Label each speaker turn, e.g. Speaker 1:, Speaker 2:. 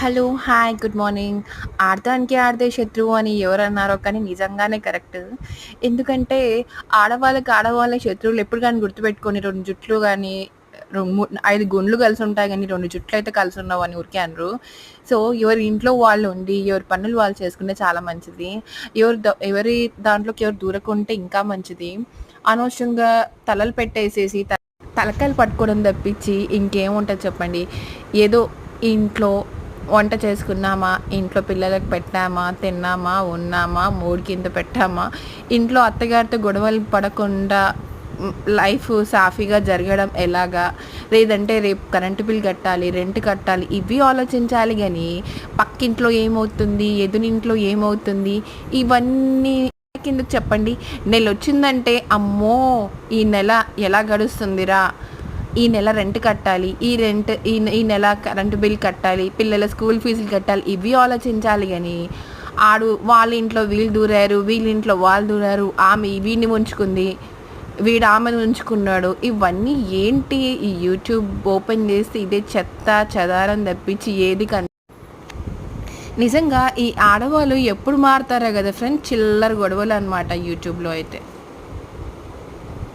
Speaker 1: Hello! Hi! Good morning. ఆడతానికి ఆడదే శత్రువు అని ఎవరన్నారో కానీ నిజంగానే కరెక్ట్. ఎందుకంటే ఆడవాళ్ళకి ఆడవాళ్ళ శత్రువులు ఎప్పుడు కానీ గుర్తుపెట్టుకొని రెండు జుట్లు కానీ ఐదు గుండ్లు కలిసి ఉంటాయి కానీ రెండు జుట్లు అయితే కలిసి ఉన్నావు అని ఊరికే అనరు. సో, ఎవరి ఇంట్లో వాళ్ళు ఉండి, ఎవరి పనులు వాళ్ళు చేసుకుంటే చాలా మంచిది. ఎవరి ఎవరి దాంట్లోకి ఎవరు దూరకుంటే ఇంకా మంచిది. అనవసరంగా తలలు పెట్టేసేసి తలకాయలు పట్టుకోవడం తప్పించి ఇంకేముంటుంది చెప్పండి. ఏదో ఇంట్లో వంట చేసుకున్నామా, ఇంట్లో పిల్లలకు పెట్టామా, తిన్నామా, ఉన్నామా, మూడు కింద పెట్టామా, ఇంట్లో అత్తగారితో గొడవలు పడకుండా లైఫ్ సాఫీగా జరగడం ఎలాగా? లేదంటే రేపు కరెంటు బిల్ కట్టాలి, రెంట్ కట్టాలి ఇవి ఆలోచించాలి కానీ పక్కింట్లో ఏమవుతుంది, ఎదురింట్లో ఏమవుతుంది, ఇవన్నీ ఎందుకు చెప్పండి. నెల వచ్చిందంటే అమ్మో! ఈ నెల ఎలా గడుస్తుందిరా? ఈ నెల రెంట్ కట్టాలి. ఈ రెంట్ ఈ ఈ నెల కరెంట్ బిల్ కట్టాలి. పిల్లల స్కూల్ ఫీజులు కట్టాలి. ఇవి ఆలోచించాలి కానీ ఆడు వాళ్ళ ఇంట్లో వీళ్ళు దూరారు, వీళ్ళింట్లో వాళ్ళు దూరారు, ఆమె వీడిని ఉంచుకుంది వీడు ఆమెను ఉంచుకున్నాడు. ఇవన్నీ ఏంటి? ఈ యూట్యూబ్ ఓపెన్ చేస్తే ఇదే చెత్త చెదారం తప్పించి ఏది కన్ నిజంగా ఈ ఆడవాళ్ళు ఎప్పుడు మారుతారో కదా ఫ్రెండ్స్! చిల్లర గొడవలు అనమాట యూట్యూబ్‌లో అయితే.